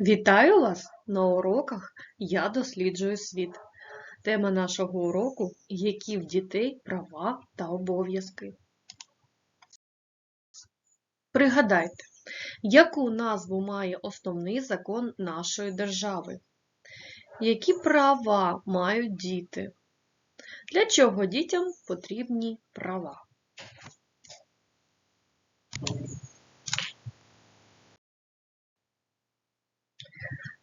Вітаю вас на уроках Я досліджую світ. Тема нашого уроку які в дітей права та обов'язки. Пригадайте, яку назву має основний закон нашої держави? Які права мають діти? Для чого дітям потрібні права?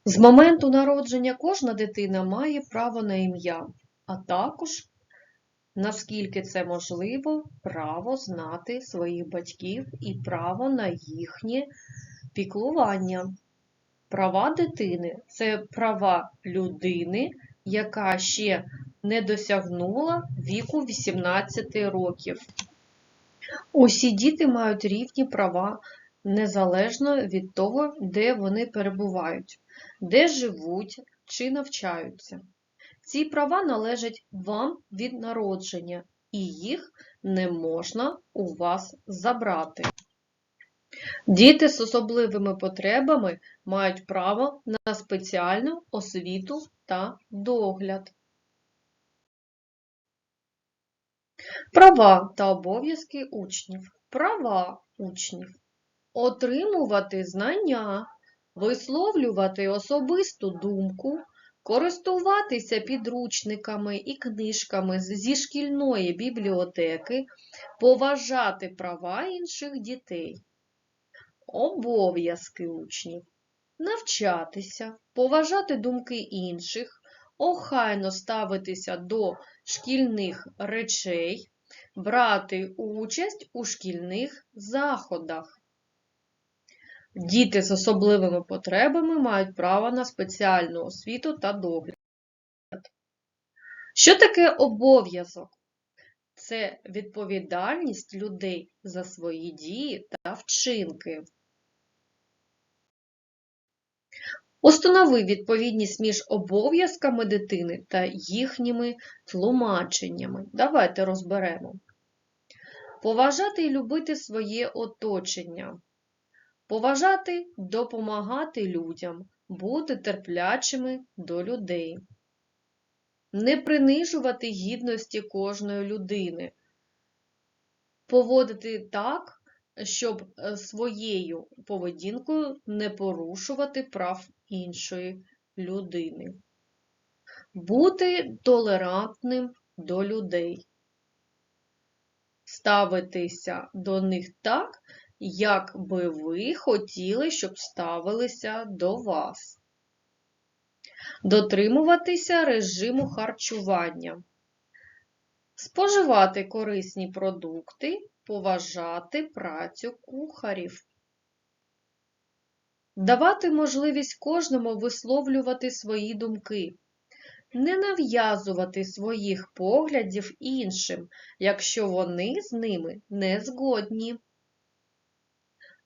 З моменту народження кожна дитина має право на ім'я, а також, наскільки це можливо, право знати своїх батьків і право на їхнє піклування. Права дитини це права людини, яка ще не досягнула віку 18 років. Усі діти мають рівні права незалежно від того, де вони перебувають, де живуть чи навчаються. Ці права належать вам від народження, і їх не можна у вас забрати. Діти з особливими потребами мають право на спеціальну освіту та догляд. Права та обов'язки учнів. Права учнів. Отримувати знання, висловлювати особисту думку, користуватися підручниками і книжками зі шкільної бібліотеки, поважати права інших дітей. Обов'язки учнів. Навчатися, поважати думки інших, охайно ставитися до шкільних речей, брати участь у шкільних заходах. Діти з особливими потребами мають право на спеціальну освіту та догляд. Що таке обов'язок? Це відповідальність людей за свої дії та вчинки. Установи відповідність між обов'язками дитини та їхніми тлумаченнями. Давайте розберемо. Поважати і любити своє оточення. Поважати, допомагати людям, бути терплячими до людей. Не принижувати гідності кожної людини. Поводити так, щоб своєю поведінкою не порушувати прав іншої людини. Бути толерантним до людей. Ставитися до них так, як би ви хотіли, щоб ставилися до вас. Дотримуватися режиму харчування. Споживати корисні продукти, поважати працю кухарів. Давати можливість кожному висловлювати свої думки. Не нав'язувати своїх поглядів іншим, якщо вони з ними не згодні.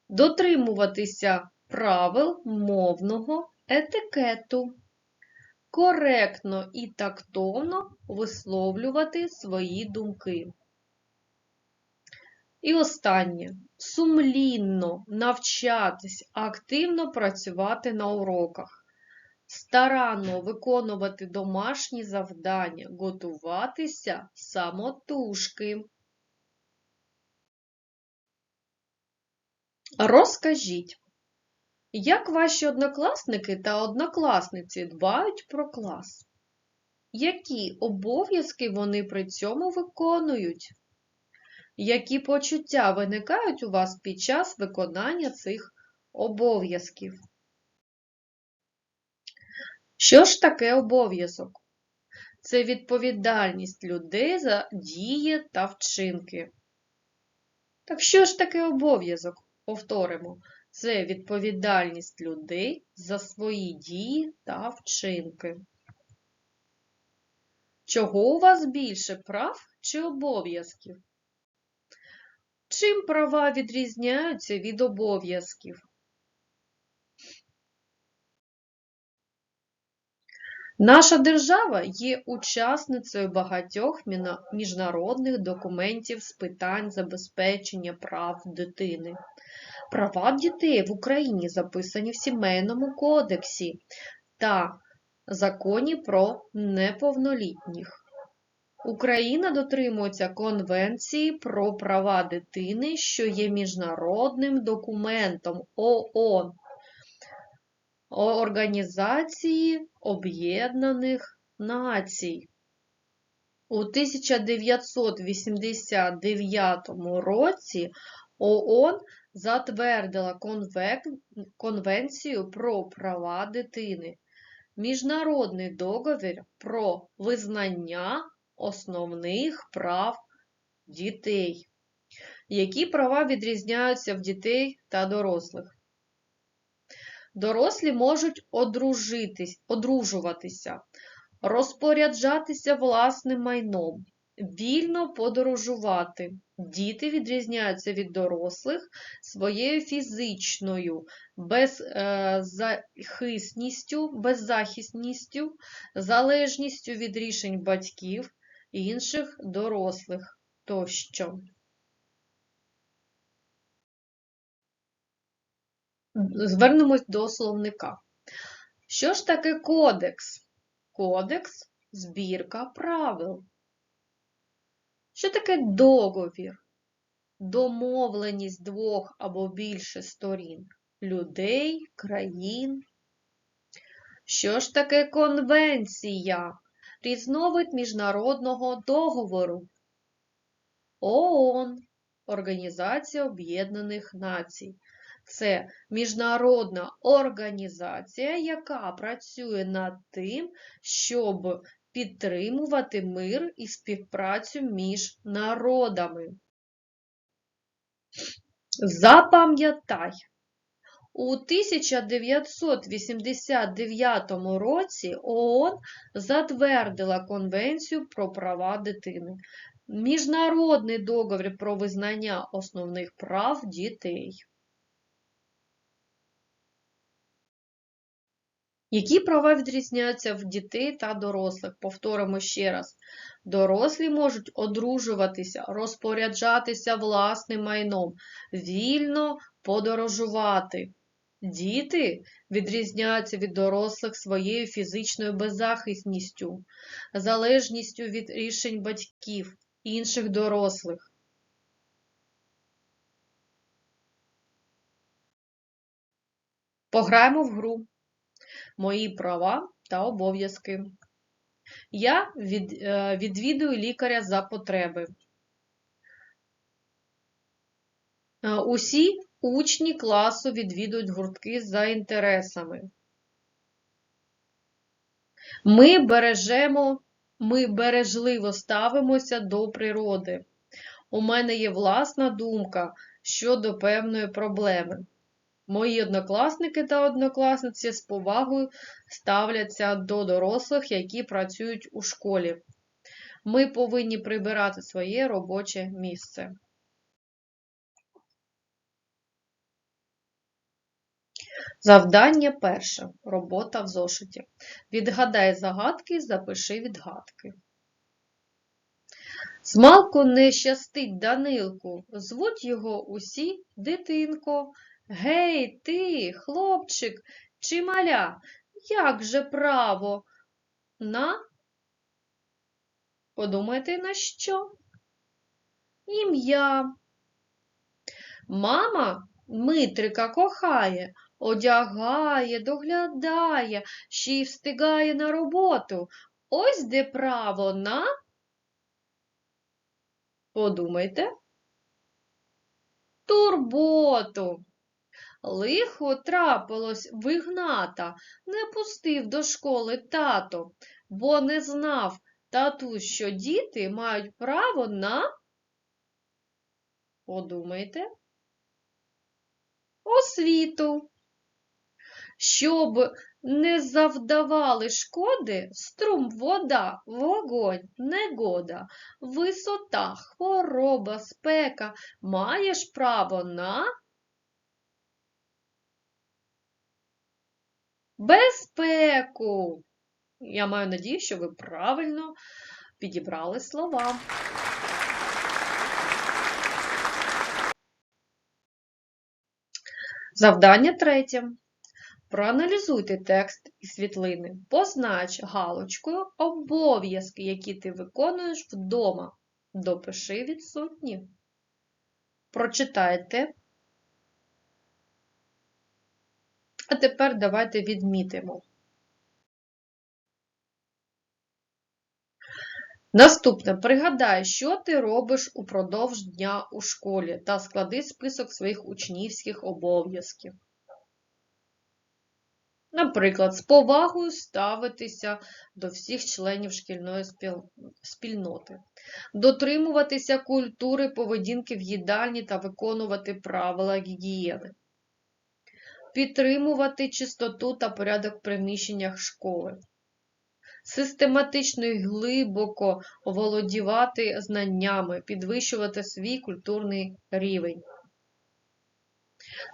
Дотримуватися правил мовного етикету. Коректно і тактовно висловлювати свої думки. І останнє. Сумлінно навчатись, активно працювати на уроках, старанно виконувати домашні завдання, готуватися самотужки. Розкажіть, як ваші однокласники та однокласниці дбають про клас? Які обов'язки вони при цьому виконують? Які почуття виникають у вас під час виконання цих обов'язків? Що ж таке обов'язок? Це відповідальність людей за дії та вчинки. Так що ж таке обов'язок? Повторимо, це відповідальність людей за свої дії та вчинки. Чого у вас більше прав чи обов'язків? Чим права відрізняються від обов'язків? Наша держава є учасницею багатьох міжнародних документів з питань забезпечення прав дитини. Права дітей в Україні записані в Сімейному кодексі та законі про неповнолітніх. Україна дотримується Конвенції про права дитини, що є міжнародним документом ООН Організації Об'єднаних Націй. У 1989 році ООН затвердила Конвенцію про права дитини, Міжнародний договір про визнання основних прав дітей. Які права відрізняються в дітей та дорослих? Дорослі можуть одружуватися, розпоряджатися власним майном, вільно подорожувати. Діти відрізняються від дорослих своєю фізичною беззахисністю, беззахисністю, залежністю від рішень батьків, інших дорослих тощо. Звернемось до словника. Що ж таке кодекс? Кодекс збірка правил. Що таке договір? Домовленість двох або більше сторін людей, країн. Що ж таке конвенція? Різновид міжнародного договору. ООН Організація Об'єднаних Націй. Це міжнародна організація, яка працює над тим, щоб підтримувати мир і співпрацю між народами. Запам'ятай, у 1989 році ООН затвердила Конвенцію про права дитини, Міжнародний договір про визнання основних прав дітей. Які права відрізняються в дітей та дорослих? Повторимо ще раз. Дорослі можуть одружуватися, розпоряджатися власним майном, вільно подорожувати. Діти відрізняються від дорослих своєю фізичною беззахисністю, залежністю від рішень батьків, інших дорослих. Пограємо в гру. Мої права та обов'язки. Я е, відвідую лікаря за потреби. Е, Усі учні класу відвідують гуртки за інтересами. Ми бережемо, ми бережливо ставимося до природи. У мене є власна думка щодо певної проблеми. Мої однокласники та однокласниці з повагою ставляться до дорослих, які працюють у школі. Ми повинні прибирати своє робоче місце. Завдання перше. Робота в зошиті. Відгадай загадки, запиши відгадки. Змалку не щастить Данилку, звуть його усі дитинко. Гей, ти, хлопчик чи маля, як же право? На? Подумайте на що? Ім'я. Мама Дмитрика кохає, одягає, доглядає, ще й встигає на роботу. Ось де право на. Подумайте. Турботу. Лихо трапилось в Ігната, не пустив до школи тато, бо не знав тату, що діти мають право на. Подумайте. Освіту. Щоб не завдавали шкоди струм, вода, вогонь, негода, висота, хвороба, спека, маєш право на безпеку. Я маю надію, що ви правильно підібрали слова. Завдання третє. Проаналізуйте текст і світлини. Познач галочкою обов'язки, які ти виконуєш вдома. Допиши відсутні. Прочитайте. А тепер давайте відмітимо. Наступне. Пригадай, що ти робиш упродовж дня у школі та склади список своїх учнівських обов'язків. Наприклад, з повагою ставитися до всіх членів шкільної спільноти, дотримуватися культури поведінки в їдальні та виконувати правила гігієни, підтримувати чистоту та порядок в приміщеннях школи, систематично і глибоко володівати знаннями, підвищувати свій культурний рівень.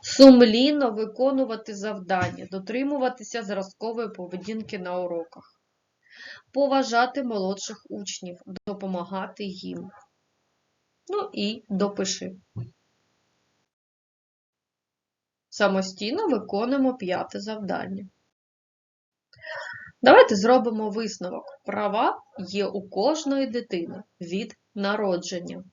Сумлінно виконувати завдання, дотримуватися зразкової поведінки на уроках, поважати молодших учнів, допомагати їм. Ну і допиши. Самостійно виконуємо п'яте завдання. Давайте зробимо висновок. Права є у кожної дитини від народження.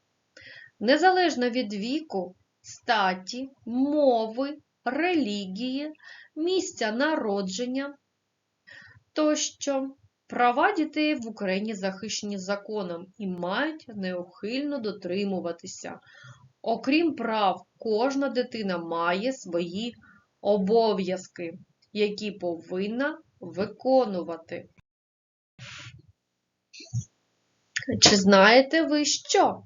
Незалежно від віку, статі, мови, релігії, місця народження тощо. Права дітей в Україні захищені законом і мають неухильно дотримуватися. Окрім прав, кожна дитина має свої обов'язки, які повинна виконувати. Чи знаєте ви що?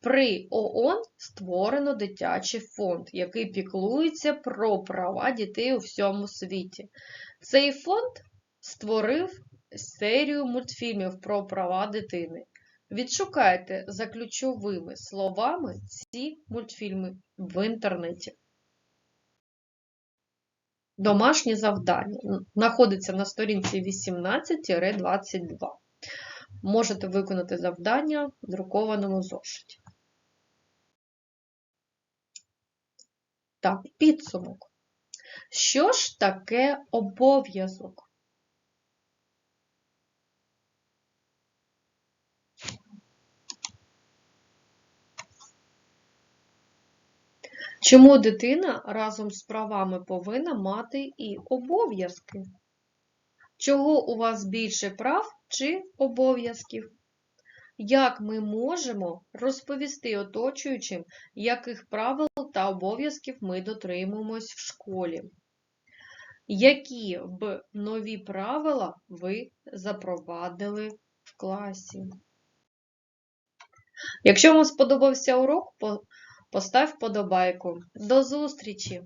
При ООН створено дитячий фонд, який піклується про права дітей у всьому світі. Цей фонд створив серію мультфільмів про права дитини. Відшукайте за ключовими словами ці мультфільми в інтернеті. Домашнє завдання знаходиться на сторінці 18-22. Можете виконати завдання в друкованому зошиті. Так, підсумок. Що ж таке обов'язок? Чому дитина разом з правами повинна мати і обов'язки? Чого у вас більше прав чи обов'язків? Як ми можемо розповісти оточуючим, яких правил та обов'язків ми дотримуємось в школі? Які б нові правила ви запровадили в класі? Якщо вам сподобався урок, постав вподобайку. До зустрічі!